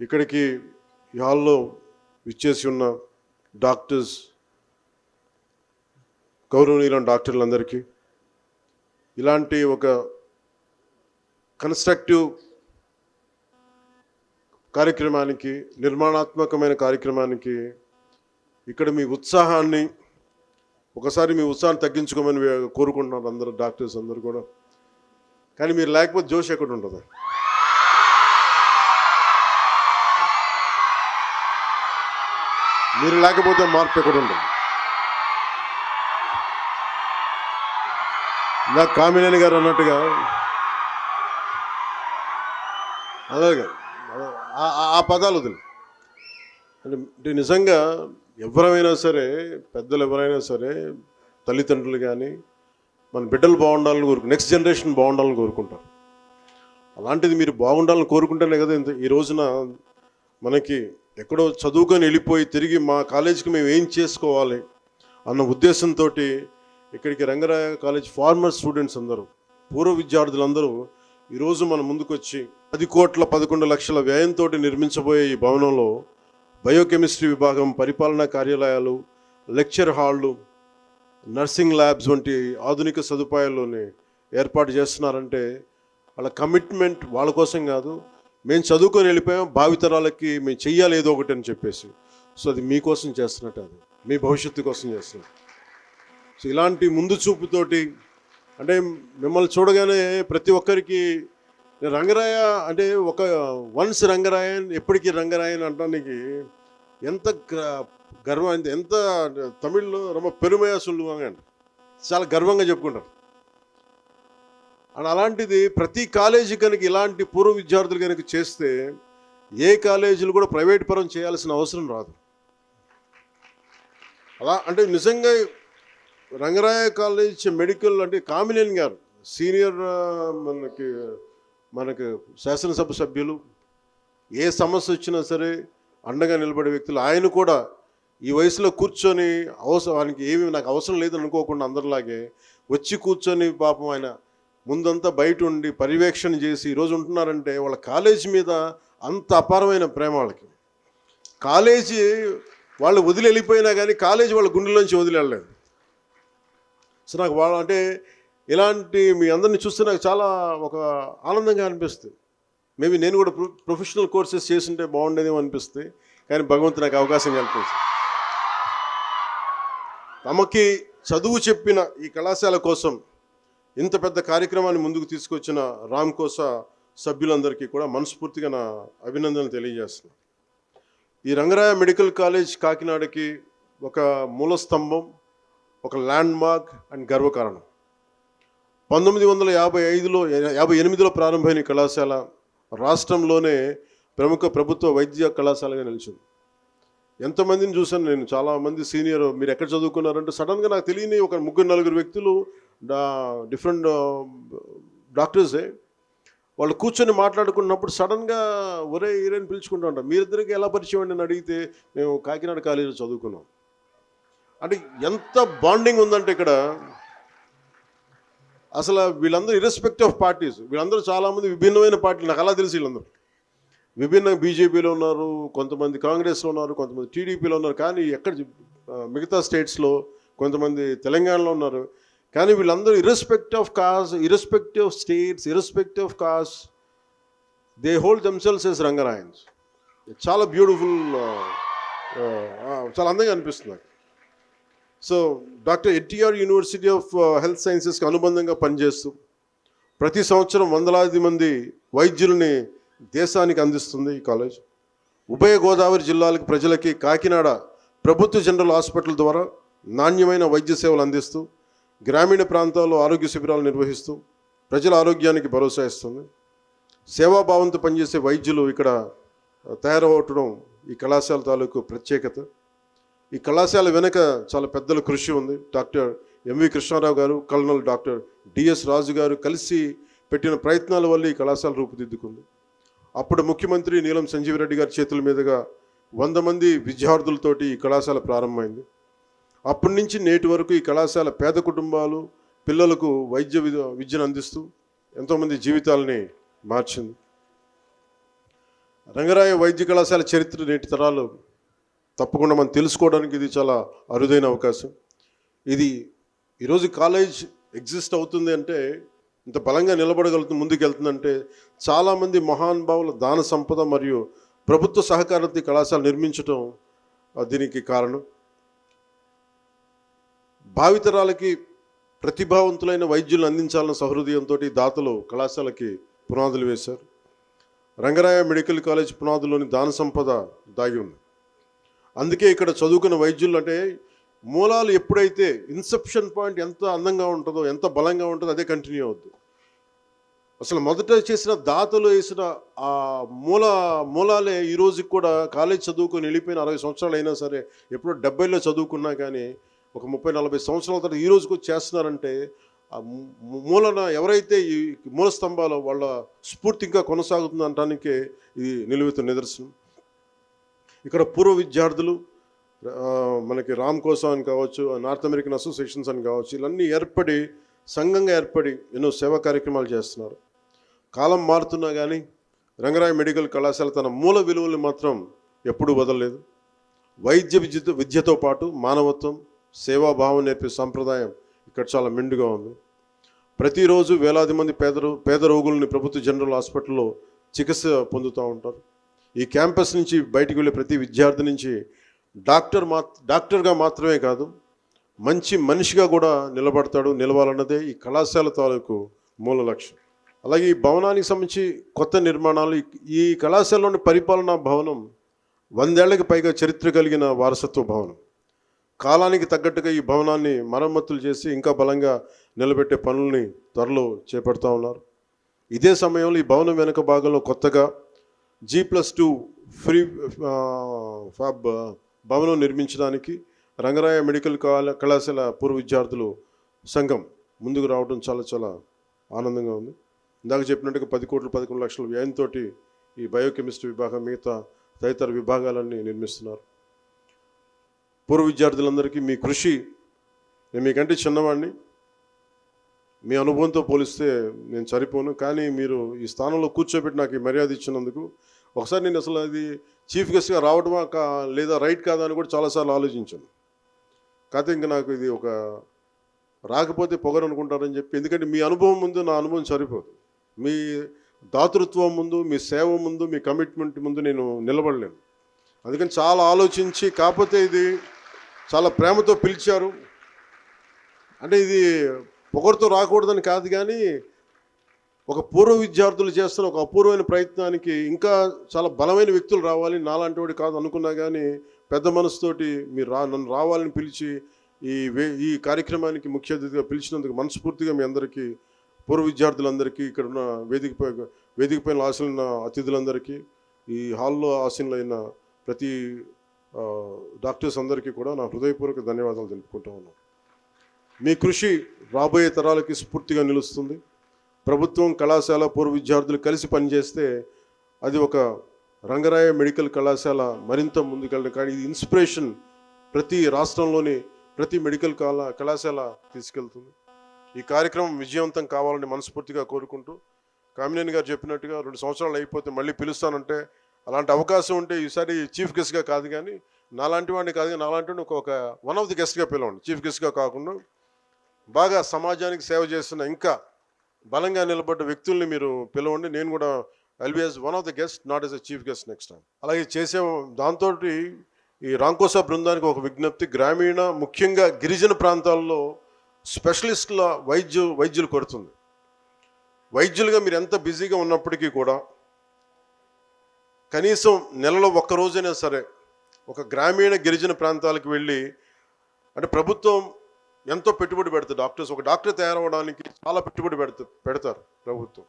ఇక్కడికి ఈ హాల్లో విచ్చేసి ఉన్న డాక్టర్స్ గౌరవనీయులైన డాక్టర్లందరికీ ఇలాంటి ఒక కన్స్ట్రక్టివ్ కార్యక్రమానికి నిర్మాణాత్మకమైన కార్యక్రమానికి ఇక్కడ మీ ఉత్సాహాన్ని ఒకసారి మీ ఉత్సాహాన్ని తగ్గించుకోమని కోరుకుంటున్నారు అందరూ డాక్టర్స్ అందరూ కూడా. కానీ మీరు లేకపోతే జోష్ ఎక్కడ ఉంటుంది మీరు లేకపోతే మార్పు ఎక్కడ ఉంటుంది ఇలా కామినేని గారు అన్నట్టుగా అలాగే ఆ- పదాలు వదిలి. అంటే అంటే నిజంగా ఎవరైనా సరే పెద్దలు ఎవరైనా సరే తల్లిదండ్రులు కానీ మన బిడ్డలు బాగుండాలని కోరుకు నెక్స్ట్ జనరేషన్ బాగుండాలని కోరుకుంటారు. అలాంటిది మీరు బాగుండాలని కోరుకుంటేనే కదా ఇంత ఈ రోజున మనకి ఎక్కడో చదువుకొని వెళ్ళిపోయి తిరిగి మా కాలేజీకి మేము ఏం చేసుకోవాలి అన్న ఉద్దేశంతో ఇక్కడికి రంగరాయ కాలేజ్ ఫార్మర్ స్టూడెంట్స్ అందరూ పూర్వ విద్యార్థులందరూ ఈరోజు మన ముందుకొచ్చి పది కోట్ల పదకొండు లక్షల వ్యయంతో నిర్మించబోయే ఈ భవనంలో బయోకెమిస్ట్రీ విభాగం పరిపాలనా కార్యాలయాలు లెక్చర్ హాళ్ళు నర్సింగ్ ల్యాబ్స్ వంటి ఆధునిక సదుపాయాల్లోనే ఏర్పాటు చేస్తున్నారంటే వాళ్ళ కమిట్మెంట్ వాళ్ళ కోసం కాదు మేము చదువుకొని వెళ్ళిపోయాం భావితరాలకి మేము చెయ్యాలి ఏదో ఒకటి అని చెప్పేసి. సో అది మీకోసం చేస్తున్నట్టు అది. మీ భవిష్యత్తు కోసం చేస్తున్నట్టు. సో ఇలాంటి ముందు చూపుతోటి అంటే మిమ్మల్ని చూడగానే ప్రతి ఒక్కరికి రంగరాయ అంటే ఒక వన్స్ రంగరాయన్ ఎప్పటికీ రంగరాయన్ అంటానికి ఎంత గర్వం ఎంత- తమిళ్ళో రొమ్మ పెరుమయ సుల్లువాங்க అండి చాలా గర్వంగా చెప్పుకుంటారు. అండ్ అలాంటిది ప్రతి కాలేజీ కనుక ఇలాంటి పూర్వ విద్యార్థులు కనుక చేస్తే ఏ కాలేజీలు కూడా ప్రైవేట్ పరం చేయాల్సిన అవసరం రాదు. అలా అంటే నిజంగా రంగరాయ కాలేజ్ మెడికల్ అంటే కామినేని గారు సీనియర్ మనకి మనకి శాసనసభ సభ్యులు ఏ సమస్య వచ్చినా సరే అండగా నిలబడే వ్యక్తులు ఆయన కూడా ఈ వయసులో కూర్చొని అవసరం ఆయనకి ఏమి నాకు అవసరం లేదు అనుకోకుండా అందరిలాగే వచ్చి కూర్చొని పాపం ఆయన ముందంతా బయట ఉండి పర్యవేక్షణ చేసి ఈరోజు ఉంటున్నారంటే వాళ్ళ కాలేజీ మీద అంత అపారమైన ప్రేమ వాళ్ళకి. కాలేజీ వాళ్ళు వదిలి వెళ్ళిపోయినా కానీ కాలేజీ వాళ్ళ గుండెలోంచి వదిలి వెళ్ళలేదు. సో నాకు వాళ్ళ అంటే ఇలాంటి మీ అందరిని చూస్తే నాకు చాలా ఒక ఆనందంగా అనిపిస్తుంది. మేబీ నేను కూడా ప్రొ ప్రొఫెషనల్ కోర్సెస్ చేస్తుంటే బాగుండేదేమో అనిపిస్తుంది. కానీ భగవంతు నాకు అవకాశం కల్పించింది. తమకి చదువు చెప్పిన ఈ కళాశాల కోసం ఇంత పెద్ద కార్యక్రమాన్ని ముందుకు తీసుకొచ్చిన రామ్ కోసా సభ్యులందరికీ కూడా మనస్ఫూర్తిగా నా అభినందనలు తెలియజేస్తున్నాను ఈ రంగరాయ మెడికల్ కాలేజ్ కాకినాడకి ఒక మూల స్తంభం ఒక ల్యాండ్ మార్క్ అండ్ గర్వకారణం. పంతొమ్మిది వందల యాభై ఐదులో యాభై ఎనిమిదిలో ప్రారంభమైన కళాశాల రాష్ట్రంలోనే ప్రముఖ ప్రభుత్వ వైద్య కళాశాలగా నిలిచింది. ఎంతమందిని చూశాను నేను చాలామంది సీనియర్ మీరు ఎక్కడ చదువుకున్నారంటే సడన్గా నాకు తెలియని ఒక ముగ్గురు నలుగురు వ్యక్తులు డిఫరెంట్ డాక్టర్సే వాళ్ళు కూర్చొని మాట్లాడుకున్నప్పుడు సడన్గా ఒరే ఈరని పిలుచుకుంటూ ఉంటాం మీరిద్దరికి ఎలా పరిచయం అండి? అని అడిగితే మేము కాకినాడ కాలేజీలో చదువుకున్నాం. అంటే ఎంత బాండింగ్ ఉందంటే ఇక్కడ అసలు వీళ్ళందరూ ఇర్రెస్పెక్ట్ ఆఫ్ పార్టీస్ వీళ్ళందరూ చాలామంది విభిన్నమైన పార్టీలు నాకు అలా తెలిసి వీళ్ళందరూ. విభిన్న బీజేపీలో ఉన్నారు కొంతమంది కాంగ్రెస్లో ఉన్నారు కొంతమంది టీడీపీలో ఉన్నారు. కానీ ఎక్కడ మిగతా స్టేట్స్లో కొంతమంది తెలంగాణలో ఉన్నారు. కానీ వీళ్ళందరూ irrespective of caste irrespective of states irrespective of caste they hold themselves as Rangarayans చాలా బ్యూటిఫుల్ uh, uh, uh, చాలా అందంగా అనిపిస్తుంది నాకు. So doctor NTR university of health సైన్సెస్కి అనుబంధంగా పనిచేస్తూ ప్రతి సంవత్సరం వందలాది మంది వైద్యుల్ని దేశానికి అందిస్తుంది ఈ కాలేజ్. ఉభయ గోదావరి జిల్లాలకు ప్రజలకి కాకినాడ ప్రభుత్వ జనరల్ హాస్పిటల్ ద్వారా నాణ్యమైన వైద్య సేవలు అందిస్తూ గ్రామీణ ప్రాంతాల్లో ఆరోగ్య శిబిరాలు నిర్వహిస్తూ ప్రజల ఆరోగ్యానికి భరోసా ఇస్తుంది. సేవాభావంతో పనిచేసే వైద్యులు ఇక్కడ తయారవటం ఈ కళాశాల తాలూకు ప్రత్యేకత. ఈ కళాశాల వెనుక చాలా పెద్దల కృషి ఉంది. డాక్టర్ ఎంవి కృష్ణారావు గారు కల్నల్ డాక్టర్ డిఎస్ రాజు గారు కలిసి పెట్టిన ప్రయత్నాల వల్ల ఈ కళాశాల రూపుదిద్దుకుంది. అప్పుడు ముఖ్యమంత్రి నీలం సంజీవరెడ్డి గారి చేతుల మీదుగా వంద మంది విద్యార్థులతోటి ఈ కళాశాల ప్రారంభమైంది. అప్పటి నుంచి నేటి వరకు ఈ కళాశాల పేద కుటుంబాలు పిల్లలకు వైద్య విద్య- విద్యను అందిస్తూ ఎంతోమంది జీవితాలని మార్చింది. రంగరాయ వైద్య కళాశాల చరిత్ర నేటి తరాలు తప్పకుండా మనం తెలుసుకోవడానికి ఇది చాలా అరుదైన అవకాశం. ఇది ఈరోజు కాలేజ్ ఎగ్జిస్ట్ అవుతుంది అంటే ఇంత బలంగా నిలబడగలుగుతుంది ముందుకెళ్తుందంటే చాలామంది మహానుభావుల దాన సంపద మరియు ప్రభుత్వ సహకారంతో ఈ కళాశాల నిర్మించడం దీనికి కారణం. భావితరాలకి ప్రతిభావంతులైన వైద్యులను అందించాలన్న సహృదయంతో దాతలు కళాశాలకి పునాదులు వేశారు. రంగరాయ మెడికల్ కాలేజ్ పునాదులోని దాన సంపద దాగి ఉంది. అందుకే ఇక్కడ చదువుకున్న వైద్యులు అంటే మూలాలు ఎప్పుడైతే ఇన్సెప్షన్ పాయింట్ ఎంత అందంగా ఉంటుందో ఎంత బలంగా ఉంటుందో అదే కంటిన్యూ అవుద్ది. అసలు మొదట చేసిన దాతలు వేసిన ఆ మూల మూలాలే ఈ రోజుకి కూడా కాలేజ్ చదువుకొని వెళ్ళిపోయిన అరవై సంవత్సరాలు అయినా సరే ఎప్పుడో డెబ్బైలో చదువుకున్నా కానీ ఒక ముప్పై నలభై సంవత్సరాల తర్వాత ఈ రోజుకు చేస్తున్నారంటే ఆ మూలన ఎవరైతే ఈ మూల స్తంభాలు వాళ్ళ స్ఫూర్తి ఇంకా కొనసాగుతుంది అనటానికే ఇది నిలువెత్తు నిదర్శనం. ఇక్కడ పూర్వ విద్యార్థులు మనకి రామ్ కోసం అని కావచ్చు నార్త్ అమెరికన్ అసోసియేషన్స్ అని కావచ్చు ఇవన్నీ ఏర్పడి సంఘంగా ఏర్పడి ఎన్నో సేవా కార్యక్రమాలు చేస్తున్నారు. కాలం మారుతున్నా కానీ రంగరాయ మెడికల్ కళాశాల తన మూల విలువలు మాత్రం ఎప్పుడూ వదలలేదు. వైద్య విద్యతో విద్యతో పాటు మానవత్వం సేవాభావం నేర్పే సంప్రదాయం ఇక్కడ చాలా మెండుగా ఉంది. ప్రతిరోజు వేలాది మంది పేద పేద రోగుల్ని ప్రభుత్వ జనరల్ హాస్పిటల్లో చికిత్స పొందుతూ ఉంటారు. ఈ క్యాంపస్ నుంచి బయటికి వెళ్ళే ప్రతి విద్యార్థి నుంచి డాక్టర్ మా డాక్టర్గా మాత్రమే కాదు మంచి మనిషిగా కూడా నిలబడతాడు నిలవాలన్నదే ఈ కళాశాల తాలూకు మూల లక్ష్యం. అలాగే ఈ భవనానికి సంబంధించి కొత్త నిర్మాణాలు ఈ- ఈ కళాశాలలోని పరిపాలనా భవనం వందేళ్ళకు పైగా చరిత్ర కలిగిన వారసత్వ భవనం. కాలానికి తగ్గట్టుగా ఈ భవనాన్ని మరమ్మతులు చేసి ఇంకా బలంగా నిలబెట్టే పనుల్ని త్వరలో చేపడతా ఉన్నారు. ఇదే సమయంలో ఈ భవనం వెనుక భాగంలో కొత్తగా G plus two prefab భవనం నిర్మించడానికి రంగరాయ మెడికల్ కళాశాల పూర్వ విద్యార్థులు సంఘం ముందుకు రావడం చాలా చాలా ఆనందంగా ఉంది. ఇందాక చెప్పినట్టుగా పది కోట్లు పదకొండు లక్షల వ్యయంతో ఈ బయోకెమిస్ట్రీ విభాగం మిగతా తదితర విభాగాలన్నీ నిర్మిస్తున్నారు. పూర్వ విద్యార్థులందరికీ మీ కృషి. నేను మీకంటే చిన్నవాడిని మీ అనుభవంతో పోలిస్తే నేను సరిపోను కానీ మీరు ఈ స్థానంలో కూర్చోబెట్టి నాకు ఈ మర్యాద ఇచ్చినందుకు ఒకసారి నేను అసలు అది చీఫ్ గెస్ట్గా రావడమా కా లేదా రైట్ కాదా అని కూడా చాలాసార్లు ఆలోచించాను. కాకపోతే ఇంకా నాకు ఇది ఒక రాకపోతే పొగరు అనుకుంటారని చెప్పి ఎందుకంటే మీ అనుభవం ముందు నా అనుభవం సరిపోదు. మీ దాతృత్వం ముందు మీ సేవ ముందు మీ కమిట్మెంట్ ముందు నేను నిలబడలేను. అందుకని చాలా ఆలోచించి కాకపోతే ఇది చాలా ప్రేమతో పిలిచారు. అంటే ఇది పొగరుతో రాకూడదని కాదు కానీ ఒక పూర్వ విద్యార్థులు చేస్తున్న ఒక అపూర్వమైన ప్రయత్నానికి ఇంకా చాలా బలమైన వ్యక్తులు రావాలి. నాలాంటి వాడు కాదు అనుకున్నా కానీ పెద్ద మనసుతోటి మీరు రా నన్ను రావాలని పిలిచి ఈ వే ఈ కార్యక్రమానికి ముఖ్య అతిథిగా పిలిచినందుకు మనస్ఫూర్తిగా మీ అందరికీ పూర్వ విద్యార్థులందరికీ ఇక్కడ ఉన్న వేదికపై వేదికపైన ఆశలైన అతిథులందరికీ ఈ హాల్లో ఆశీనులైన ప్రతి డాక్టర్స్ అందరికీ కూడా నా హృదయపూర్వక ధన్యవాదాలు తెలుపుకుంటూ ఉన్నాను. మీ కృషి రాబోయే తరాలకి స్ఫూర్తిగా నిలుస్తుంది. ప్రభుత్వం కళాశాల పూర్వ విద్యార్థులు కలిసి పనిచేస్తే అది ఒక రంగరాయ మెడికల్ కళాశాల మరింత ముందుకెళ్ళడం. కానీ ఇది ఇన్స్పిరేషన్ ప్రతి రాష్ట్రంలోని ప్రతి మెడికల్ కళా కళాశాల తీసుకెళ్తుంది. ఈ కార్యక్రమం విజయవంతం కావాలని మనస్ఫూర్తిగా కోరుకుంటూ కామినేని గారు చెప్పినట్టుగా రెండు సంవత్సరాలు అయిపోతే మళ్ళీ పిలుస్తానంటే అలాంటి అవకాశం ఉంటే ఈసారి చీఫ్ గెస్ట్గా కాదు కానీ నాలాంటి వాడిని కాదు కానీ నాలాంటి వాడిని ఒక వన్ ఆఫ్ ది గెస్ట్గా పిలవండి. చీఫ్ గెస్ట్గా కాకుండా బాగా సమాజానికి సేవ చేస్తున్న ఇంకా బలంగా నిలబడ్డ వ్యక్తుల్ని మీరు పిలవండి. నేను కూడా I'll be one of the guest not as a chief guest next time అలాగే చేసే దాంతో ఈ రాంకోసా బృందానికి ఒక విజ్ఞప్తి గ్రామీణ ముఖ్యంగా గిరిజన ప్రాంతాల్లో స్పెషలిస్టుల వైద్యు వైద్యులు కొడుతుంది. వైద్యులుగా మీరు ఎంత బిజీగా ఉన్నప్పటికీ కూడా కనీసం నెలలో ఒక్క రోజైనా సరే ఒక గ్రామీణ గిరిజన ప్రాంతాలకు వెళ్ళి అంటే ప్రభుత్వం ఎంతో పెట్టుబడి పెడుతుంది డాక్టర్స్. ఒక డాక్టర్ తయారవడానికి చాలా పెట్టుబడి పెడుతు పెడతారు ప్రభుత్వం.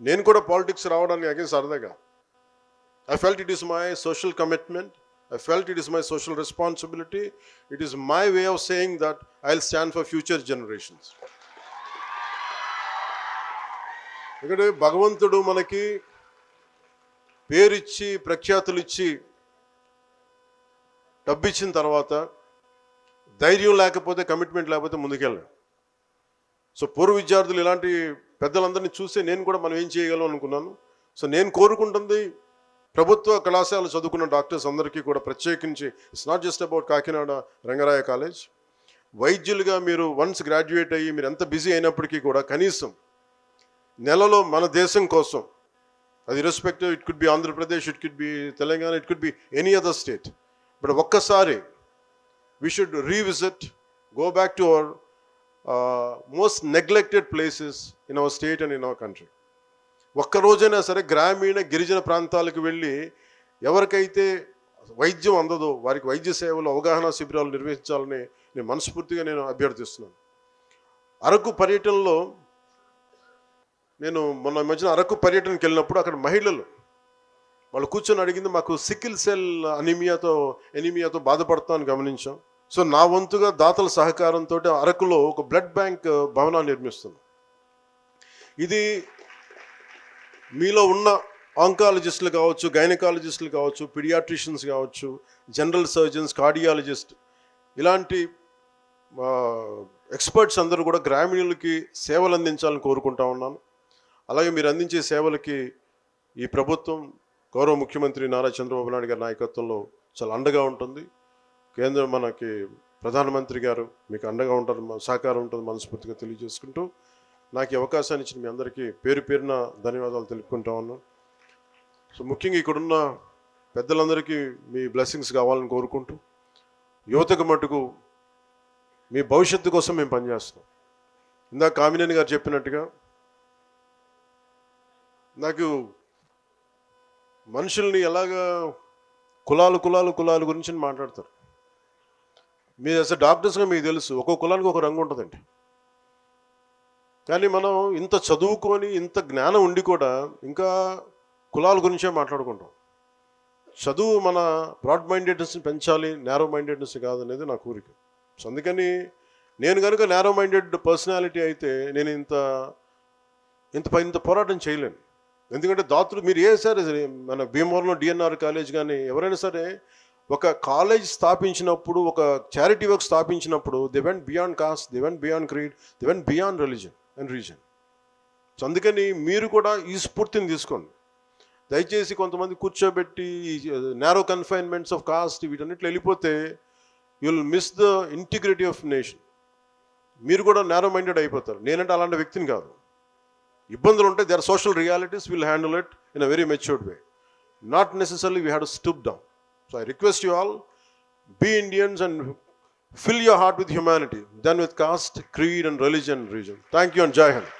నేను కూడా పాలిటిక్స్ రావడానికి అగేన్ సరదాగా I felt it is my social commitment I felt it is my social responsibility it is my way of saying that I will stand for future generations ఎందుకంటే భగవంతుడు మనకి పేరిచ్చి ప్రఖ్యాతులు ఇచ్చి డబ్బు ఇచ్చిన తర్వాత ధైర్యం లేకపోతే కమిట్మెంట్ లేకపోతే ముందుకెళ్ళాం. సో పూర్వ విద్యార్థులు ఇలాంటి పెద్దలందరినీ చూస్తే నేను కూడా మనం ఏం చేయగలం అనుకున్నాను. సో నేను కోరుకుంటుంది ప్రభుత్వ కళాశాల చదువుకున్న డాక్టర్స్ అందరికీ కూడా ప్రత్యేకించి it's not just about Kakinada Rangaraya college. వైద్యులుగా మీరు వన్స్ గ్రాడ్యుయేట్ అయ్యి మీరు ఎంత బిజీ అయినప్పటికీ కూడా కనీసం నెలలో మన దేశం కోసం అది respective it could be Andhra Pradesh it could be Telangana it could be any other state but ఒక్కసారి we should revisit go back to our most neglected places in our state and in our country ఒక్క రోజైనా సరే గ్రామీణ గిరిజన ప్రాంతాలకు వెళ్ళి ఎవరికైతే వైద్యం అందదో వారికి వైద్య సేవలు అవగాహన శిబిరాలు నిర్వహించాలని నేను మనస్ఫూర్తిగా నేను అభ్యర్థిస్తున్నాను. అరకు పర్యటనలో నేను మొన్న ఈ మధ్యన అరకు పర్యటనకి వెళ్ళినప్పుడు అక్కడ మహిళలు వాళ్ళు కూర్చొని అడిగింది మాకు సికిల్ సెల్ అనిమియాతో ఎనిమియాతో బాధపడతామని గమనించాం. సో నా వంతుగా దాతల సహకారంతో అరకులో ఒక బ్లడ్ బ్యాంక్ భవనాన్ని నిర్మిస్తున్నాం. ఇది మీలో ఉన్న ఆంకాలజిస్టులు కావచ్చు గైనకాలజిస్టులు కావచ్చు పిడియాట్రిషియన్స్ కావచ్చు జనరల్ సర్జన్స్ కార్డియాలజిస్ట్ ఇలాంటి ఎక్స్పర్ట్స్ అందరూ కూడా గ్రామీణులకి సేవలు అందించాలని కోరుకుంటా ఉన్నాను. అలాగే మీరు అందించే సేవలకి ఈ ప్రభుత్వం గౌరవ ముఖ్యమంత్రి నారా చంద్రబాబు నాయుడు గారి నాయకత్వంలో చాలా అండగా ఉంటుంది. కేంద్రం మనకి ప్రధానమంత్రి గారు మీకు అండగా ఉంటారు సహకారం ఉంటుంది మనస్ఫూర్తిగా తెలియజేసుకుంటూ నాకు ఈ అవకాశాన్ని ఇచ్చిన మీ అందరికీ పేరు పేరున ధన్యవాదాలు తెలుపుకుంటా ఉన్నాను. సో ముఖ్యంగా ఇక్కడున్న పెద్దలందరికీ మీ బ్లెస్సింగ్స్ కావాలని కోరుకుంటూ యువతకు మటుకు మీ భవిష్యత్తు కోసం మేము పనిచేస్తున్నాం. ఇందాక కామినేని గారు చెప్పినట్టుగా నాకు మనుషుల్ని ఎలాగా కులాలు కులాలు కులాల గురించి మాట్లాడతారు. మీరు అసలు డాక్టర్స్గా మీకు తెలుసు ఒక్కొక్క కులానికి ఒక రంగు ఉంటుందండి. కానీ మనం ఇంత చదువుకొని ఇంత జ్ఞానం ఉండి కూడా ఇంకా కులాల గురించే మాట్లాడుకుంటాం. చదువు మన బ్రాడ్ మైండెడ్నెస్ని పెంచాలి నేరో మైండెడ్నెస్ కాదనేది నా కోరిక. సో అందుకని నేను కనుక నేరో మైండెడ్ పర్సనాలిటీ అయితే నేను ఇంత ఇంత పై- ఇంత పోరాటం చేయలేను. ఎందుకంటే దాతృ మీరు ఏ సరే మన భీమవరంలో డిఎన్ఆర్ కాలేజ్ కానీ ఎవరైనా సరే ఒక కాలేజ్ స్థాపించినప్పుడు ఒక charity work స్థాపించినప్పుడు they went beyond caste they went beyond creed they went beyond religion and reason so అందుకని మీరు కూడా ఈ స్ఫూర్తిని తీసుకోండి. దయచేసి కొంతమంది కూర్చోబెట్టి నేరో కన్ఫైన్మెంట్స్ ఆఫ్ కాస్ట్ వీటన్నిటిలో వెళ్ళిపోతే you'll miss the integrity of nation మీరు కూడా నేరో మైండెడ్ అయిపోతారు. నేనంటే అలాంటి వ్యక్తిని కాదు. ఇబ్బందులు ఉంటే their social realities will handle it in a very matured way not necessary we had stoop down so I request you all be Indians and fill your heart with humanity than with caste creed and religion reason thank you and Jai Hind